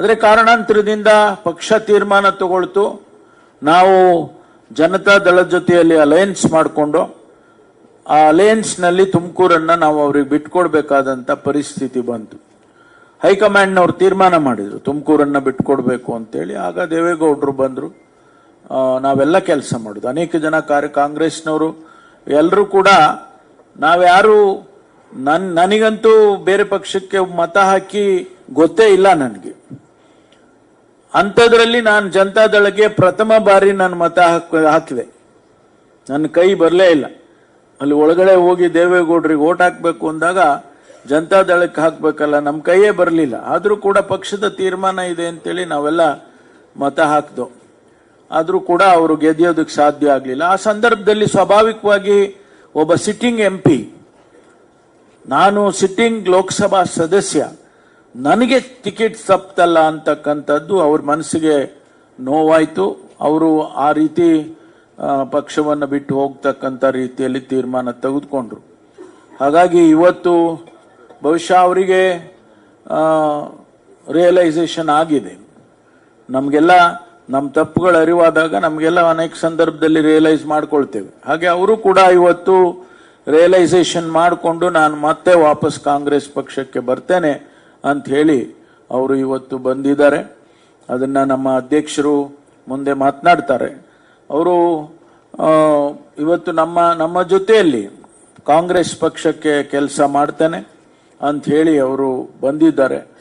ಆದರೆ ಕಾರಣಾಂತರದಿಂದ ಪಕ್ಷ ತೀರ್ಮಾನ ತಗೊಳ್ತು. ನಾವು ಜನತಾ ದಳದ ಜೊತೆಯಲ್ಲಿ ಅಲಯನ್ಸ್ ಮಾಡಿಕೊಂಡು, ಆ ಅಲಯನ್ಸ್ನಲ್ಲಿ ತುಮಕೂರನ್ನ ನಾವು ಅವ್ರಿಗೆ ಬಿಟ್ಕೊಡ್ಬೇಕಾದಂತ ಪರಿಸ್ಥಿತಿ ಬಂತು. ಹೈಕಮಾಂಡ್ನವ್ರು ತೀರ್ಮಾನ ಮಾಡಿದ್ರು, ತುಮಕೂರನ್ನ ಬಿಟ್ಕೊಡ್ಬೇಕು ಅಂತೇಳಿ. ಆಗ ದೇವೇಗೌಡರು ಬಂದರು. ನಾವೆಲ್ಲ ಕೆಲಸ ಮಾಡೋದು. ಅನೇಕ ಜನ ಕಾರ್ಯ, ಕಾಂಗ್ರೆಸ್ನವರು ಎಲ್ಲರೂ ಕೂಡ ನಾವ್ಯಾರು ನನ್, ನನಗಂತೂ ಬೇರೆ ಪಕ್ಷಕ್ಕೆ ಮತ ಹಾಕಿ ಗೊತ್ತೇ ಇಲ್ಲ ನನಗೆ. ಅಂಥದ್ರಲ್ಲಿ ನಾನು ಜನತಾದಳಕ್ಕೆ ಪ್ರಥಮ ಬಾರಿ ನಾನು ಮತ ಹಾಕ, ಹಾಕಿದೆ. ನನ್ನ ಕೈ ಬರಲೇ ಇಲ್ಲ. ಅಲ್ಲಿ ಒಳಗಡೆ ಹೋಗಿ ದೇವೇಗೌಡರಿಗೆ ಓಟ್ ಹಾಕಬೇಕು ಅಂದಾಗ ಜನತಾದಳಕ್ಕೆ ಹಾಕಬೇಕಲ್ಲ ನಮ್ಮ ಕೈಯೇ ಬರಲಿಲ್ಲ. ಆದರೂ ಕೂಡ ಪಕ್ಷದ ತೀರ್ಮಾನ ಇದೆ ಅಂತೇಳಿ ನಾವೆಲ್ಲ ಮತ ಹಾಕ್ದು. ಆದರೂ ಕೂಡ ಅವರು ಗೆದ್ಯೋದಕ್ಕೆ ಸಾಧ್ಯ ಆಗಲಿಲ್ಲ. ಆ ಸಂದರ್ಭದಲ್ಲಿ ಸ್ವಾಭಾವಿಕವಾಗಿ ಒಬ್ಬ ಸಿಟ್ಟಿಂಗ್ ಎಂ ನಾನು ಸಿಟ್ಟಿಂಗ್ ಲೋಕಸಭಾ ಸದಸ್ಯ ನನಗೆ ಟಿಕೆಟ್ ಸಪ್ತಲ್ಲ ಅಂತಕ್ಕಂಥದ್ದು ಅವ್ರ ಮನಸ್ಸಿಗೆ ನೋವಾಯಿತು. ಅವರು ಆ ರೀತಿ ಪಕ್ಷವನ್ನು ಬಿಟ್ಟು ಹೋಗ್ತಕ್ಕಂಥ ರೀತಿಯಲ್ಲಿ ತೀರ್ಮಾನ ತೆಗೆದುಕೊಂಡ್ರು. ಹಾಗಾಗಿ ಇವತ್ತು ಬಹುಶಃ ಅವರಿಗೆ ರಿಯಲೈಸೇಷನ್ ಆಗಿದೆ. ನಮಗೆಲ್ಲ ನಮ್ಮ ತಪ್ಪುಗಳು ಅರಿವಾದಾಗ ನಮಗೆಲ್ಲ ಅನೇಕ ಸಂದರ್ಭದಲ್ಲಿ ರಿಯಲೈಸ್ ಮಾಡ್ಕೊಳ್ತೇವೆ. ಹಾಗೆ ಅವರು ಕೂಡ ಇವತ್ತು ರಿಯಲೈಸೇಷನ್ ಮಾಡಿಕೊಂಡು ನಾನು ಮತ್ತೆ ವಾಪಸ್ ಕಾಂಗ್ರೆಸ್ ಪಕ್ಷಕ್ಕೆ ಬರ್ತೇನೆ. ಅಂತ ಹೇಳಿ ಅವರು ಇವತ್ತು ಬಂದಿದ್ದಾರೆ. ಅದನ್ನ ನಮ್ಮ ಅಧ್ಯಕ್ಷರು ಮುಂದೆ ಮಾತನಾಡ್ತಾರೆ. ಅವರು ಇವತ್ತು ನಮ್ಮ ನಮ್ಮ ಜೊತೆಯಲ್ಲಿ ಕಾಂಗ್ರೆಸ್ ಪಕ್ಷಕ್ಕೆ ಕೆಲಸ ಮಾಡ್ತೇನೆ ಅಂತ ಹೇಳಿ ಅವರು ಬಂದಿದ್ದಾರೆ.